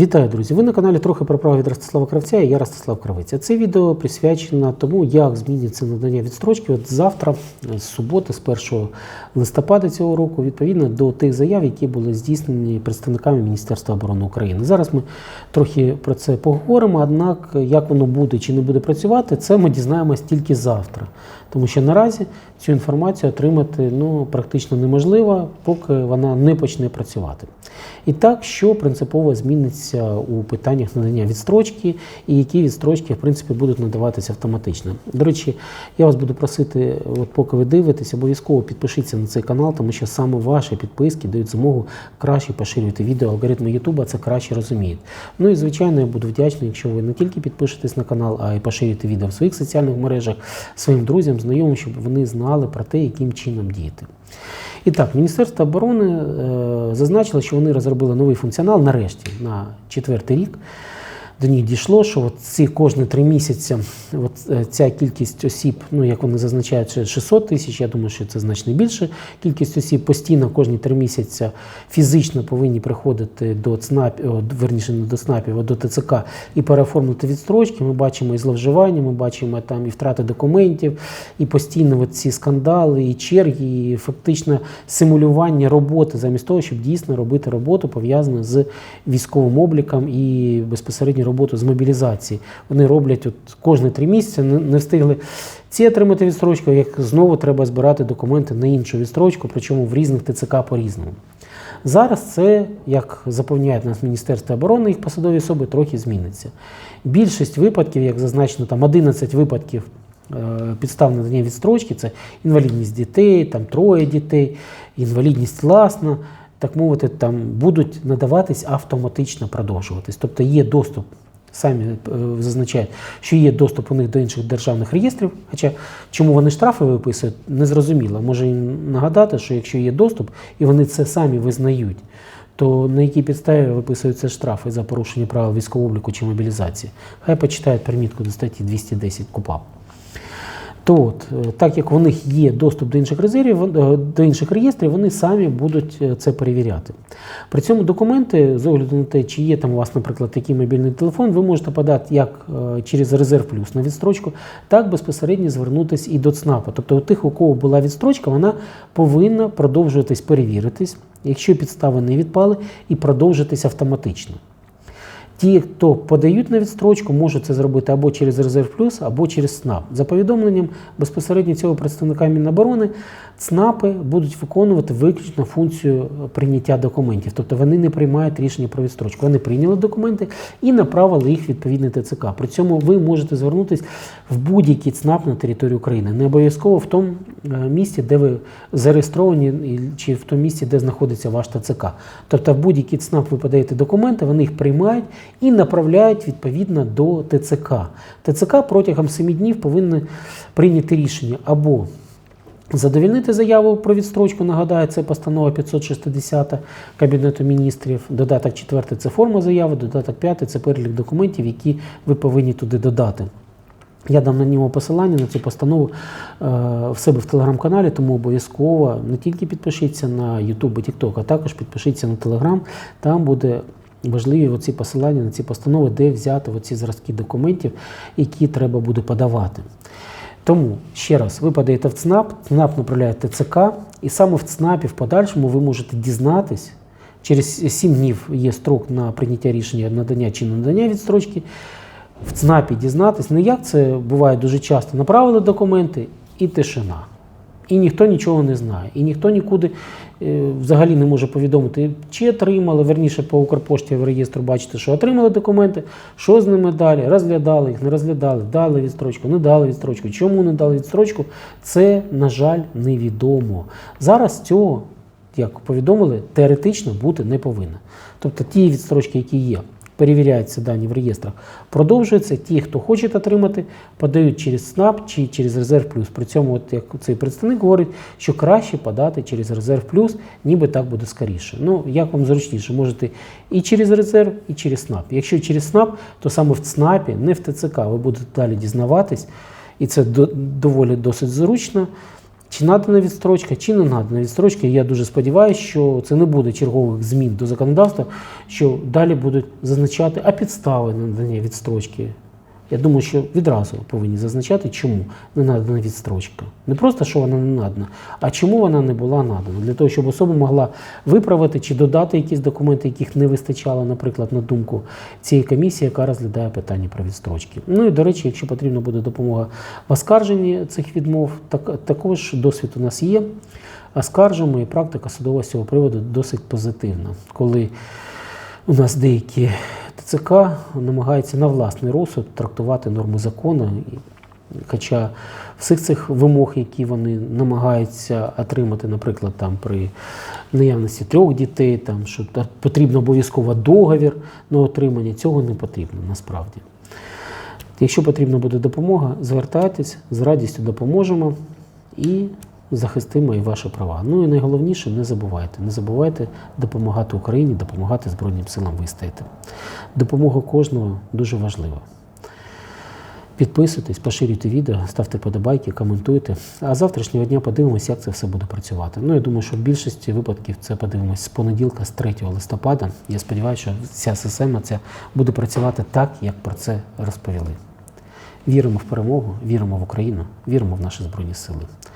Вітаю, друзі! Ви на каналі трохи про право від Ростислава Кравця і я Ростислав Кравець. А Це відео присвячено тому, як зміниться надання відстрочки от завтра, з суботи, з 1 листопада цього року, відповідно до тих заяв, які були здійснені представниками Міністерства оборони України. Зараз ми трохи про це поговоримо, однак як воно буде чи не буде працювати, це ми дізнаємось тільки завтра. Тому що наразі цю інформацію отримати ну, практично неможливо, поки вона не почне працювати. І так, що принципово зміниться у питаннях надання відстрочки, і які відстрочки в принципі будуть надаватися автоматично. До речі, я вас буду просити, от поки ви дивитесь, обов'язково підпишіться на цей канал, тому що саме ваші підписки дають змогу краще поширювати відео. Алгоритми Ютуба це краще розуміють. Ну і звичайно, я буду вдячний, якщо ви не тільки підпишетесь на канал, а й поширюєте відео в своїх соціальних мережах своїм друзям, знайомим, щоб вони знали про те, яким чином діяти. І так, Міністерство оборони е, зазначило, що вони розробили новий функціонал нарешті на четвертий рік. До них дійшло, що от ці кожні три місяці от е, ця кількість осіб, ну як вони зазначають, що 600 тисяч, я думаю, що це значно більше. Кількість осіб постійно кожні три місяці фізично повинні приходити до ЦНАП, верніше не до ЦНАПів, а до ТЦК і переоформити відстрочки. Ми бачимо і зловживання, ми бачимо там і втрати документів, і постійно от ці скандали, і черги, і фактично симулювання роботи замість того, щоб дійсно робити роботу пов'язану з військовим обліком і безпосередньо роботу з мобілізації. Вони роблять от кожні три місяці, не, встигли ці отримати відстрочку, як знову треба збирати документи на іншу відстрочку, причому в різних ТЦК по-різному. Зараз це, як запевняють нас Міністерство оборони, їх посадові особи трохи зміниться. Більшість випадків, як зазначено, там 11 випадків е, підстав надання відстрочки, це інвалідність дітей, там троє дітей, інвалідність власна, так мовити, там будуть надаватись автоматично продовжуватись. Тобто є доступ, самі е, зазначають, що є доступ у них до інших державних реєстрів. Хоча чому вони штрафи виписують, незрозуміло. Може їм нагадати, що якщо є доступ і вони це самі визнають, то на якій підставі виписуються штрафи за порушення правил військового обліку чи мобілізації? Хай почитають примітку до статті 210 КУПАП. То от, е, так як у них є доступ до інших резервів, е, до інших реєстрів, вони самі будуть е, це перевіряти. При цьому документи, з огляду на те, чи є там у вас, наприклад, такий мобільний телефон, ви можете подати як через резерв плюс на відстрочку, так безпосередньо звернутися і до ЦНАПа. Тобто у тих, у кого була відстрочка, вона повинна продовжуватись перевіритись, якщо підстави не відпали, і продовжитись автоматично. Ті, хто подають на відстрочку, можуть це зробити або через Резерв Плюс, або через СНАП. За повідомленням безпосередньо цього представника Міноборони, ЦНАПи будуть виконувати виключно функцію прийняття документів. Тобто вони не приймають рішення про відстрочку. Вони прийняли документи і направили їх в відповідний ТЦК. При цьому ви можете звернутися в будь-який ЦНАП на території України. Не обов'язково в тому е, місці, де ви зареєстровані, чи в тому місці, де знаходиться ваш ТЦК. Тобто в будь-який ЦНАП ви подаєте документи, вони їх приймають і направляють відповідно до ТЦК. ТЦК протягом 7 днів повинні прийняти рішення або задовільнити заяву про відстрочку. Нагадаю, це постанова 560 Кабінету міністрів. Додаток 4 це форма заяви, додаток 5 це перелік документів, які ви повинні туди додати. Я дам на нього посилання на цю постанову е, в себе в телеграм-каналі, тому обов'язково не тільки підпишіться на YouTube і TikTok, а також підпишіться на Telegram. Там буде важливі оці посилання на ці постанови, де взяти оці зразки документів, які треба буде подавати. Тому ще раз, ви подаєте в ЦНАП, ЦНАП направляє ТЦК, і саме в ЦНАПі в подальшому ви можете дізнатись. Через 7 днів є строк на прийняття рішення надання чи надання відстрочки. В ЦНАПі дізнатись, не як це буває дуже часто. Направили документи і тишина. І ніхто нічого не знає. І ніхто нікуди взагалі не може повідомити, чи отримали, верніше по Укрпошті в реєстру бачите, що отримали документи, що з ними далі, розглядали їх, не розглядали, дали відстрочку, не дали відстрочку. Чому не дали відстрочку? Це, на жаль, невідомо. Зараз цього, як повідомили, теоретично бути не повинно. Тобто ті відстрочки, які є, перевіряються дані в реєстрах, продовжуються. Ті, хто хоче отримати, подають через СНАП чи через Резерв Плюс. При цьому, от як цей представник говорить, що краще подати через Резерв Плюс, ніби так буде скоріше. Ну, як вам зручніше, можете і через резерв, і через СНАП. Якщо через СНАП, то саме в ЦНАПі, не в ТЦК, ви будете далі дізнаватись, і це доволі досить зручно. Чи надана відстрочка, чи не надана відстрочка. Я дуже сподіваюся, що це не буде чергових змін до законодавства, що далі будуть зазначати а підстави надання відстрочки. Я думаю, що відразу повинні зазначати, чому не надана відстрочка. Не просто, що вона не надана, а чому вона не була надана. Для того, щоб особа могла виправити чи додати якісь документи, яких не вистачало, наприклад, на думку цієї комісії, яка розглядає питання про відстрочки. Ну і до речі, якщо потрібна буде допомога в оскарженні цих відмов, так, також досвід у нас є. Оскаржуємо і практика судова з цього приводу досить позитивна. Коли у нас деякі ТЦК намагаються на власний розсуд трактувати норми закону. Хоча всіх цих вимог, які вони намагаються отримати, наприклад, там при наявності трьох дітей, там що потрібно обов'язково договір на отримання, цього не потрібно насправді. Якщо потрібна буде допомога, звертайтесь, з радістю допоможемо і захистимо і ваші права. Ну і найголовніше, не забувайте. Не забувайте допомагати Україні, допомагати Збройним силам вистояти. Допомога кожного дуже важлива. Підписуйтесь, поширюйте відео, ставте подобайки, коментуйте. А завтрашнього дня подивимося, як це все буде працювати. Ну, я думаю, що в більшості випадків це подивимось з понеділка, з 3 листопада. Я сподіваюся, що ця система ця буде працювати так, як про це розповіли. Віримо в перемогу, віримо в Україну, віримо в наші Збройні Сили.